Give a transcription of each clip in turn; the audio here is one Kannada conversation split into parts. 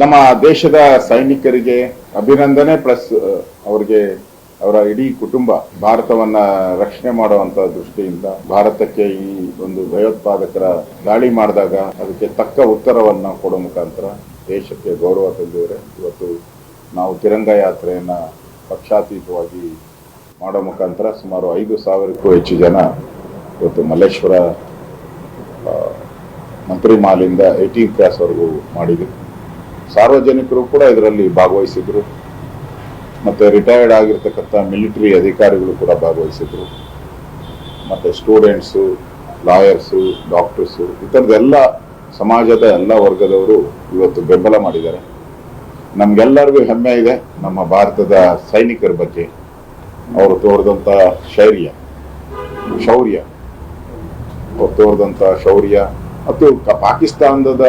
ನಮ್ಮ ದೇಶದ ಸೈನಿಕರಿಗೆ ಅಭಿನಂದನೆ, ಪ್ಲಸ್ ಅವರಿಗೆ ಅವರ ಇಡೀ ಕುಟುಂಬ ಭಾರತವನ್ನ ರಕ್ಷಣೆ ಮಾಡುವಂತ ದೃಷ್ಟಿಯಿಂದ ಭಾರತಕ್ಕೆ ಈ ಒಂದು ಭಯೋತ್ಪಾದಕರ ದಾಳಿ ಮಾಡಿದಾಗ ಅದಕ್ಕೆ ತಕ್ಕ ಉತ್ತರವನ್ನ ಕೊಡೋ ಮುಖಾಂತರ ದೇಶಕ್ಕೆ ಗೌರವ ತಂದಿದ್ದಾರೆ. ಇವತ್ತು ನಾವು ತಿರಂಗ ಯಾತ್ರೆಯನ್ನ ಪಕ್ಷಾತೀತವಾಗಿ ಮಾಡೋ ಮುಖಾಂತರ ಸುಮಾರು ಐದು ಸಾವಿರಕ್ಕೂ ಹೆಚ್ಚು ಜನ ಇವತ್ತು ಮಲ್ಲೇಶ್ವರ ಮಂತ್ರಿ ಮಾಲಿಂದ ಏಯ್ಟೀನ್ ಕ್ಲಾಸ್ವರೆಗೂ ಮಾಡಿದ್ರು. ಸಾರ್ವಜನಿಕರು ಕೂಡ ಇದರಲ್ಲಿ ಭಾಗವಹಿಸಿದ್ರು. ಮತ್ತೆ ರಿಟೈರ್ಡ್ ಆಗಿರ್ತಕ್ಕಂಥ ಮಿಲಿಟರಿ ಅಧಿಕಾರಿಗಳು ಕೂಡ ಭಾಗವಹಿಸಿದ್ರು. ಮತ್ತೆ ಸ್ಟೂಡೆಂಟ್ಸು ಲಾಯರ್ಸು ಡಾಕ್ಟರ್ಸು ಈ ಥರದ್ದೆಲ್ಲ ಸಮಾಜದ ಎಲ್ಲ ವರ್ಗದವರು ಇವತ್ತು ಬೆಂಬಲ ಮಾಡಿದ್ದಾರೆ. ನಮಗೆಲ್ಲರಿಗೂ ಹೆಮ್ಮೆ ಇದೆ ನಮ್ಮ ಭಾರತದ ಸೈನಿಕರ ಬಗ್ಗೆ. ಅವರು ತೋರಿದಂಥ ಶೈರ್ಯ, ಶೌರ್ಯ. ಅವ್ರು ತೋರಿದಂಥ ಶೌರ್ಯ. ಮತ್ತು ಪಾಕಿಸ್ತಾನದ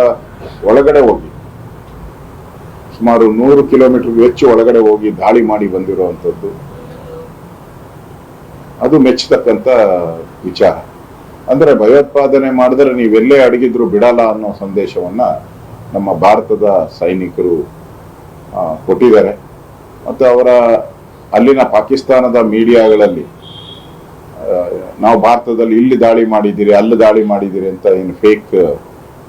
ಒಳಗಡೆ ಹೋಗಿ ಸುಮಾರು ನೂರು ಕಿಲೋಮೀಟರ್ ಹೆಚ್ಚು ಒಳಗಡೆ ಹೋಗಿ ದಾಳಿ ಮಾಡಿ ಬಂದಿರುವಂಥದ್ದು. ಅದು ಮೆಚ್ಚತಕ್ಕಂಥ ವಿಚಾರ. ಅಂದ್ರೆ ಭಯೋತ್ಪಾದನೆ ಮಾಡಿದ್ರೆ ನೀವೆಲ್ಲೇ ಅಡಗಿದ್ರು ಬಿಡಲ್ಲ ಅನ್ನೋ ಸಂದೇಶವನ್ನ ನಮ್ಮ ಭಾರತದ ಸೈನಿಕರು ಕೊಟ್ಟಿದ್ದಾರೆ. ಮತ್ತು ಅವರ ಅಲ್ಲಿನ ಪಾಕಿಸ್ತಾನದ ಮೀಡಿಯಾಗಳಲ್ಲಿ ನಾವು ಭಾರತದಲ್ಲಿ ಇಲ್ಲಿ ದಾಳಿ ಮಾಡಿದ್ದೀರಿ, ಅಲ್ಲಿ ದಾಳಿ ಮಾಡಿದ್ದೀರಿ ಅಂತ ಏನು ಫೇಕ್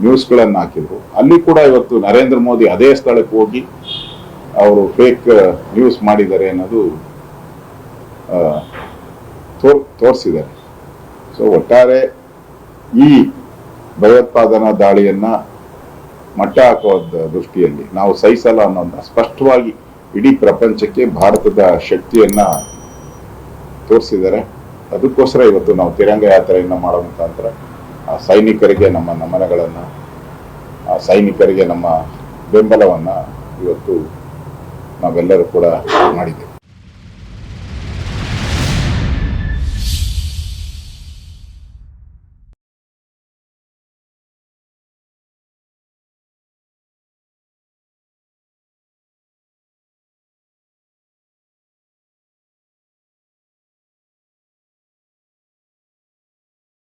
ನ್ಯೂಸ್ಗಳನ್ನು ಹಾಕಿದ್ರು. ಅಲ್ಲಿ ಕೂಡ ಇವತ್ತು ನರೇಂದ್ರ ಮೋದಿ ಅದೇ ಸ್ಥಳಕ್ಕೆ ಹೋಗಿ ಅವರು ಫೇಕ್ ನ್ಯೂಸ್ ಮಾಡಿದ್ದಾರೆ ಅನ್ನೋದು ತೋರ್, ತೋರಿಸಿದ್ದಾರೆ. ಸೊ ಒಟ್ಟಾರೆ ಈ ಭಯೋತ್ಪಾದನಾ ದಾಳಿಯನ್ನ ಮಟ್ಟ ಹಾಕುವ ದೃಷ್ಟಿಯಲ್ಲಿ ನಾವು ಸಹಿಸಲ್ಲ ಅನ್ನೋದನ್ನ ಸ್ಪಷ್ಟವಾಗಿ ಇಡೀ ಪ್ರಪಂಚಕ್ಕೆ ಭಾರತದ ಶಕ್ತಿಯನ್ನ ತೋರಿಸಿದ್ದಾರೆ. ಅದಕ್ಕೋಸ್ಕರ ಇವತ್ತು ನಾವು ತಿರಂಗ ಯಾತ್ರೆಯನ್ನ ಮಾಡೋ ಮುಖಾಂತರ ಸೈನಿಕರಿಗೆ ನಮ್ಮ ನಮನಗಳನ್ನು ಆ ಸೈನಿಕರಿಗೆ ನಮ್ಮ ಬೆಂಬಲವನ್ನ ಇವತ್ತು ನಾವೆಲ್ಲರೂ ಕೂಡ ಮಾಡಿದ್ದೇವೆ.